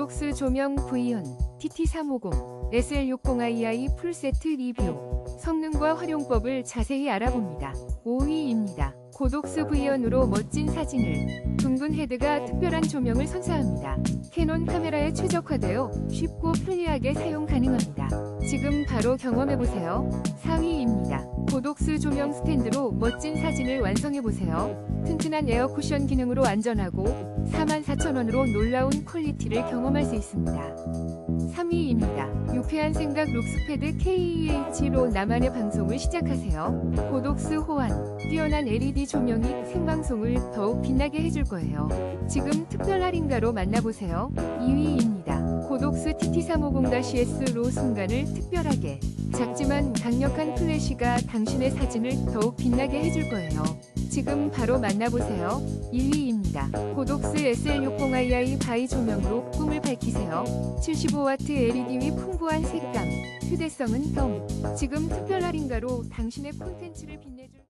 고독스 조명 V온 TT350 SL60II 풀세트 리뷰 성능과 활용법을 자세히 알아봅니다. 5위입니다. 고독스 V온으로 멋진 사진을 둥근 헤드가 특별한 조명을 선사합니다. 캐논 카메라에 최적화되어 쉽고 편리하게 사용 가능합니다. 지금 바로 경험해보세요. 4위입니다. 고독스 조명 스탠드로 멋진 사진을 완성해보세요. 튼튼한 에어 쿠션 기능으로 안전하고 44,000원으로 놀라운 퀄리티를 경험할 수 있습니다. 3위입니다. 유쾌한 생각 룩스패드 KEH로 나만의 방송을 시작하세요. 고독스 호환, 뛰어난 LED 조명이 생방송을 더욱 빛나게 해줄 거예요. 지금 특별 할인가로 만나보세요. 2위입니다. 고독스 TT350-S로 순간을 특별하게 작지만 강력한 플래시가 당신의 사진을 더욱 빛나게 해줄 거예요. 지금 바로 만나보세요. 1위입니다. 고독스 SL60II 바이 조명으로 꿈을 밝히세요. 75W LED 위 풍부한 색감, 휴대성은 덤. 지금 특별 할인가로 당신의 콘텐츠를 빛내줄